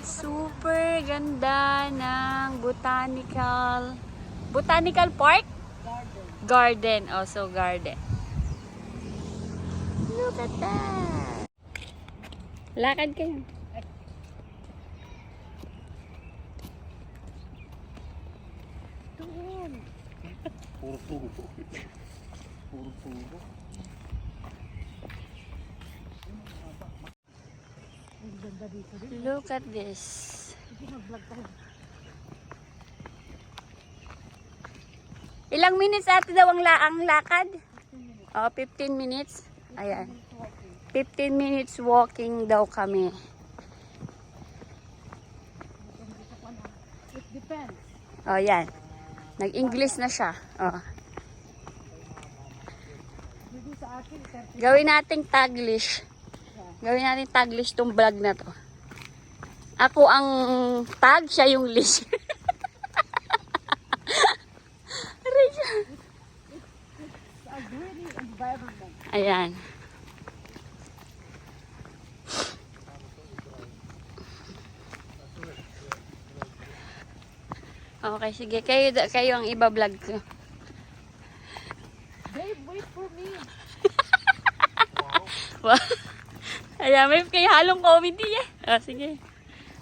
Super ganda ng botanical Botanical Park? Garden. Also garden. Look at that. Lakad kayo. Puro tubo. Puro tubo. Look at this. Ilang minutes ate daw ang, la ang lakad? Oh, 15 minutes. Ayan. 15 minutes walking daw kami. It depends. Oh, yan. Nag-English na siya. Oh. Hindi sa akin, 30 Gawin nating taglish. Gawin nating taglish tong vlog na to. Ako ang tag, siya yung environment. Ayan. Okay, sige. Kayo, kayo ang iba-vlog ko. Ayan, may kayo halong comedy eh. Ah, sige.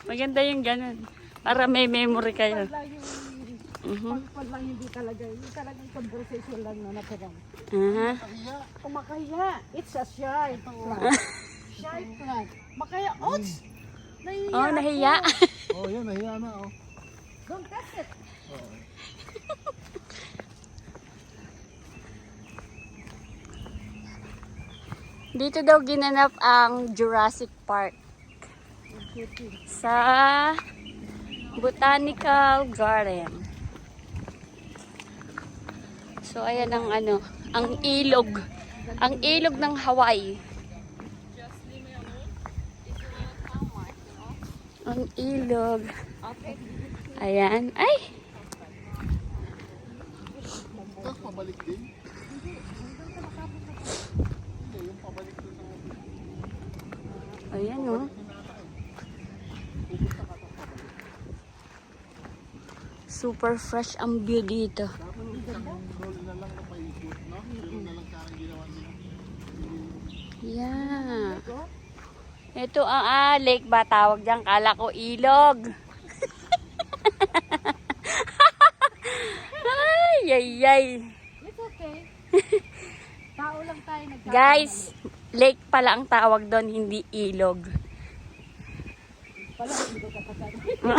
Maganda yung ganun. Para may memory kayo. Mhm. pag, pag lang hindi talaga, yung talagang conversation lang na. Aha. Kaya, kumakaya. It's a shy plant. shy plant. Makaya, oats! Nahiya Oh, nahiya. Oh, yan. Nahiya na. Oh. Don't touch it. Dito daw ginanap ang Jurassic Park sa Botanical Garden. So ayan ang ano, ang ilog. Ang ilog ng Hawaii. Ang ilog. Ayan. Ay! Pabalik din. Hindi, yung pabalik din Ayan oh. Super fresh ang view dito. Yeah. Ito ang ah, lake ba tawag dyan? Kala ko ilog. ay, ay, ay. It's okay. Tao lang tayo nagkakaroon. Guys, lake pala ang tawag doon, hindi ilog. Pala, hindi ko.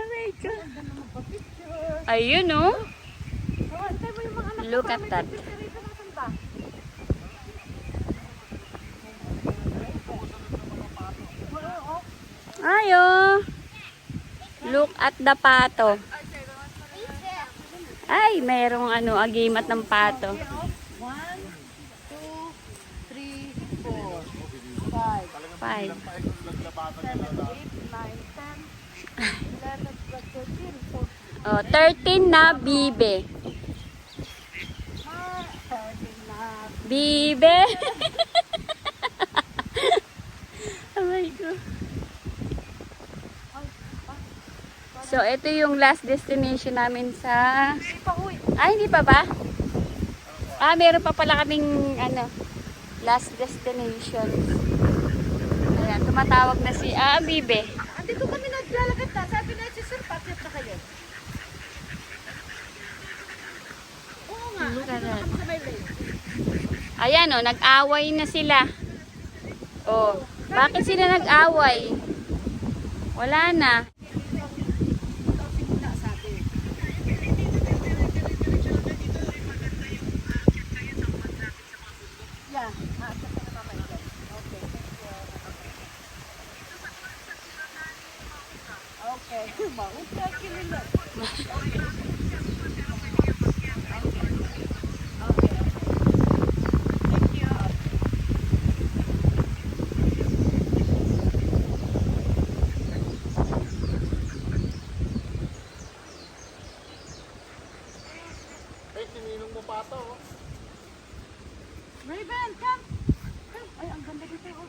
Aray ko. Ayun anak Look at that. Ayo. Look at the pato. Ay, merong ano, agimat ng pato. 5. 9, 10, 11, 12, 13, 14. Oh, 13 na bibe. Bibe! Oh Aray ko. So, ito yung last destination namin sa... Ay, ah, hindi pa ba? Ah, meron pa pala kaming ano, last destination. Tumatawag na si, ah, Bibe. Andito kami naglalakad na. Sabi na si Sir, patriot na kayo. Oo nga, andito na kami sa may lane. Ayan, oh, nag-away na sila. Oh, bakit sila nag-away? Wala na. Ito ang simula sa atin. Yeah, ah, sa ka na mamay dyan. Okay, thank you. Okay, maut ka kinila. Okay. Thank you. Eh, sininong mo pa ito, oh. Raven, come! Come! Ay, ang ganda dito. Oh.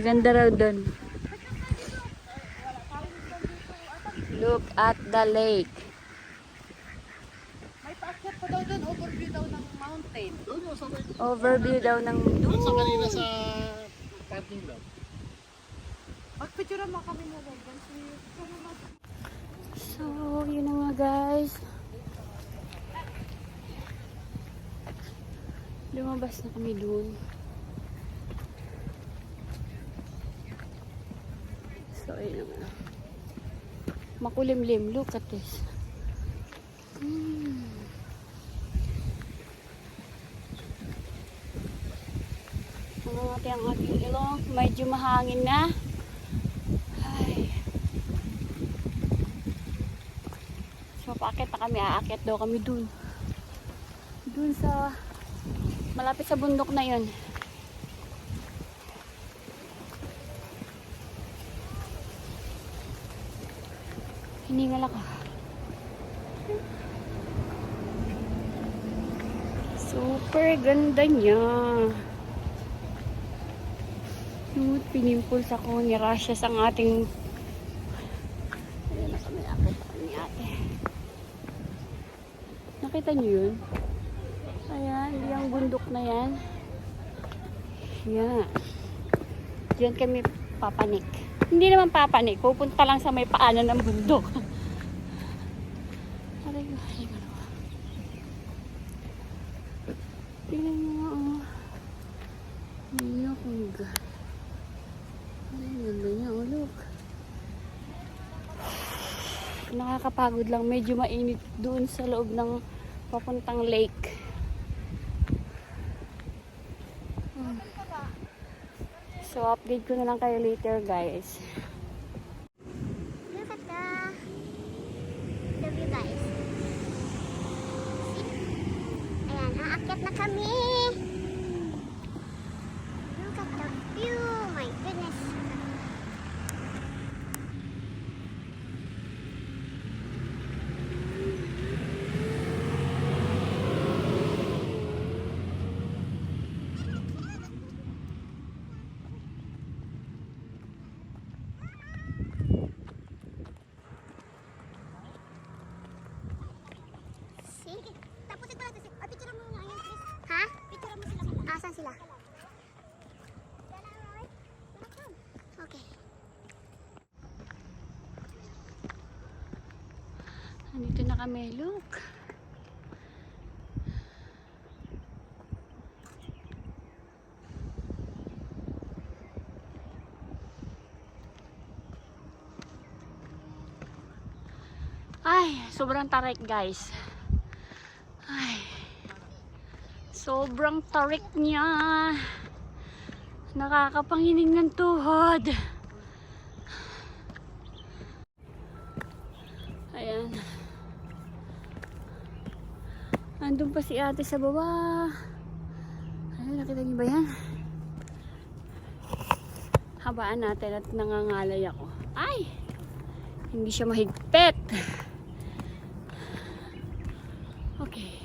Maganda raw doon. Look at the lake. May paakyat pa daw doon, overview daw ng mountain. Doon yung sa. Overview daw ng Doon sa kanina sa parking lot. Magpicture mo kami na lang. Kasi, So, yun na nga guys. Lumabas na kami dun. So, yun na nga. Makulimlim. Look at this. Hmm. Ang ang ating ilong. Medyo mahangin na. Ay. So, paakit na kami. Aakyat daw kami dun. Dun sa... Malapit sa bundok na yun. Hiningal ako. Super ganda niya. Cute, pinimples ako ni Rasha ang ating Ayan na kami, akit na kami ni ate. Nakita niyo yun? Ayan, yung bundok na yan. Yan. Diyan kami papanik. Hindi naman papanik. Pupunta lang sa may paanan ng bundok. Aray ko, aray ko. Tingnan mo nga, oh. Look, ang ganda. Ang ganda niya, oh, look. Nakakapagod lang. Medyo mainit doon sa loob ng papuntang lake. So, update ko na lang kayo later, guys. Look at the, the view guys. See? Ayan, aakyat na kami. Look at the view. My goodness. See? Tapos ito natin. Ah, picture mo nga yan, Chris. Ha? Picture mo sila. Asan sila? Okay. Nandito na kami. Look. Ay, sobrang tarik guys. Ay. Sobrang tarik niya. Nakakapanginig ng tuhod. Ayan. Andun pa si ate sa baba. Ano, nakita niyo ba yan? Habaan natin at nangangalay ako. Ay! Hindi siya mahigpit. Okay.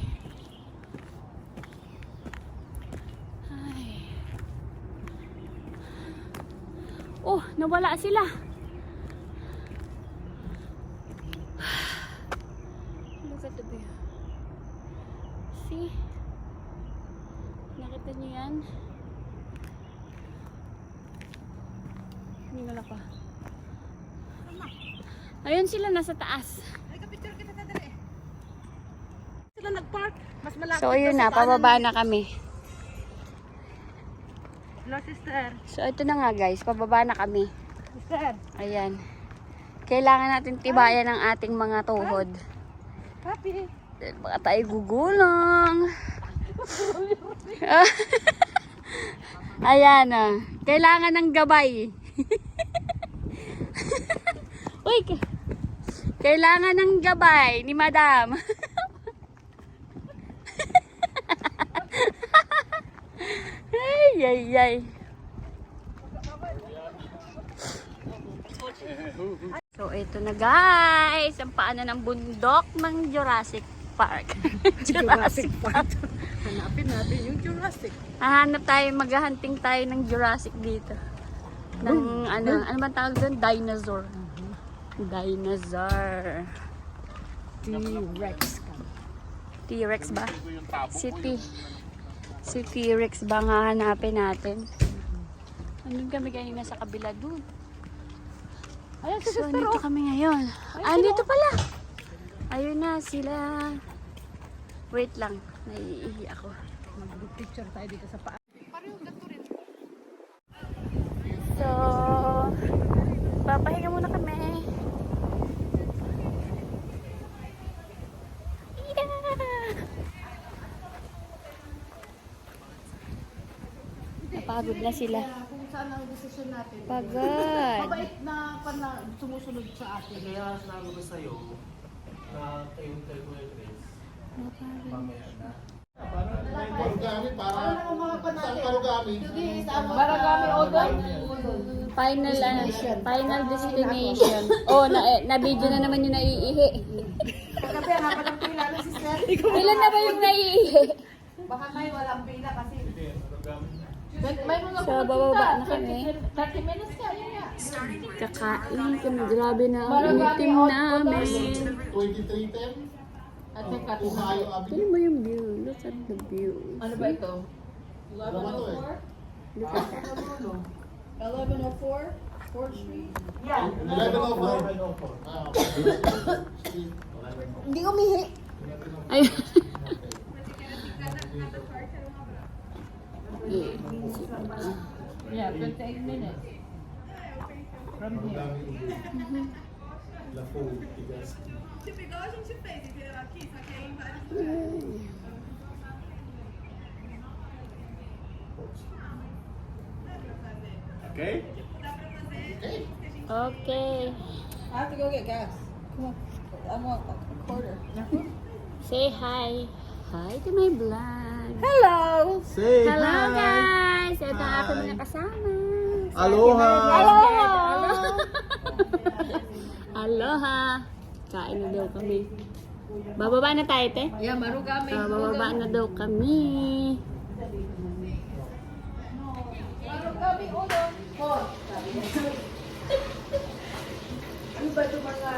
Ay. Oh, nawala sila. Look at the view. See? Nakita niyo yan? Hindi wala pa. Ayun sila nasa taas. na. Sila nag-park. Mas malapit So ayun na, pababa na kami. Hello, sister. So ito na nga guys, pababa na kami. Sister. Ayan. Kailangan natin tibayan ang ating mga tuhod. Dahil baka tayo gugulong. Ayan ah. Kailangan ng gabay. Uy, kailangan ng gabay ni madam. ay, ay, ay. So, ito na guys. Ang paanan ng bundok ng Jurassic Park. Jurassic Park. Hanapin natin yung Jurassic. Hahanap tayo, maghahunting tayo ng Jurassic dito. ng ano, ano ba tawag doon? Dinosaur. Dinosaur. T-Rex ka. T-Rex ba? Si T. Si T-Rex ba nga hanapin natin? Andun kami kanina sa kabila doon. Ayan si So, oh. kami ngayon. Ah, dito pala. Ayun na sila. Wait lang. Naiihi ako. Mag-picture tayo dito sa paa. So, Napagod na sila. Kung saan ang desisyon natin. Pagod. Mabait na pana, sumusunod sa atin. Kaya sinabi ko sa'yo na kayo kayo ko yung Chris. Mamaya na. Parugami para ang natin? parugami? Barangami Odon? Final ano, final destination. Oh, na eh, na video na naman yung naiihi. Kagabi, hanapan ng pila na sister. Ilan na ba yung naiihi? Baka may walang pila kasi. May, mga So, bababa na kami. 30 minutes ka, yun nga. Kakain kami. Grabe na ang itim namin. 2310? At teka, Uhayo Avenue. Tingnan mo yung view. Look at the view. ano ba ito? Dalawa to eh. Look at that. 1104? 4th Street? 1104. Ah, okay. Hindi umihi. Ay. Yeah. Yeah, 15 minutes. From here. Ok? Okay. Okay. I have to go get gas. Come on. I want a quarter. Say hi. Hi to my vlog. Hello! Say Hello guys! Ito ang aking mga kasama. Aloha! Aloha! Aloha! Kain na daw kami. Bababa na tayo, te? Yeah, marugami. Ah, bababa na daw kami. Marugami ulo. Ano ba ito mga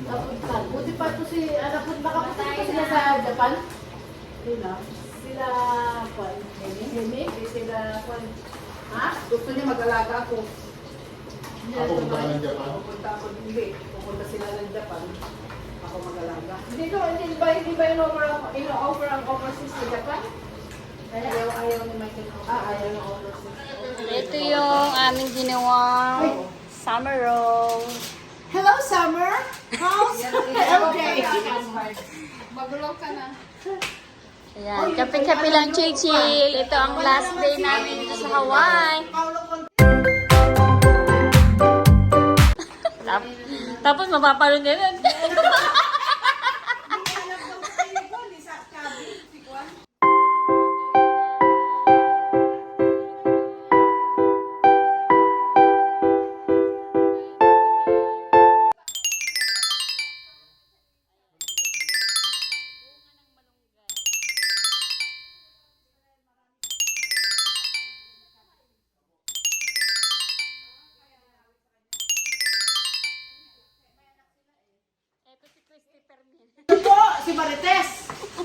napunta? Buti pa ito si, ah, napunta, nakapunta pa sila sa Japan? Sila? Sila, kwan? Hemi? Sila, kwan, ha? Gusto niya mag-alaga ako. Ako ako punta ba- ng Japan? Pupunta ako, hindi. Pupunta sila ng Japan. Ako mag-alaga. Hindi ko, hindi ba, hindi ba in-offer ang, in-offer ang overseas sa Japan? Ayaw, ayaw ni Michael. Ah, ayaw ng overseas. Ito yung aming ginawang summer roll. Hello, Summer! How's LJ? Magulo ka na. Ayan, kape-kape lang chill-chill. Ito ang last day namin dito sa Hawaii. Tap- Tapos mapapanood nyo yun.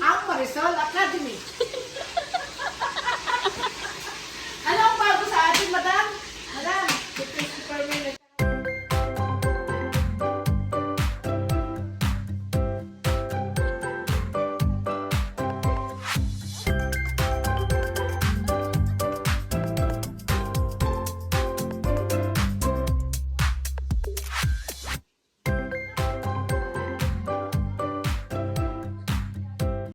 Ito po si Marites, ang Marisol Academy.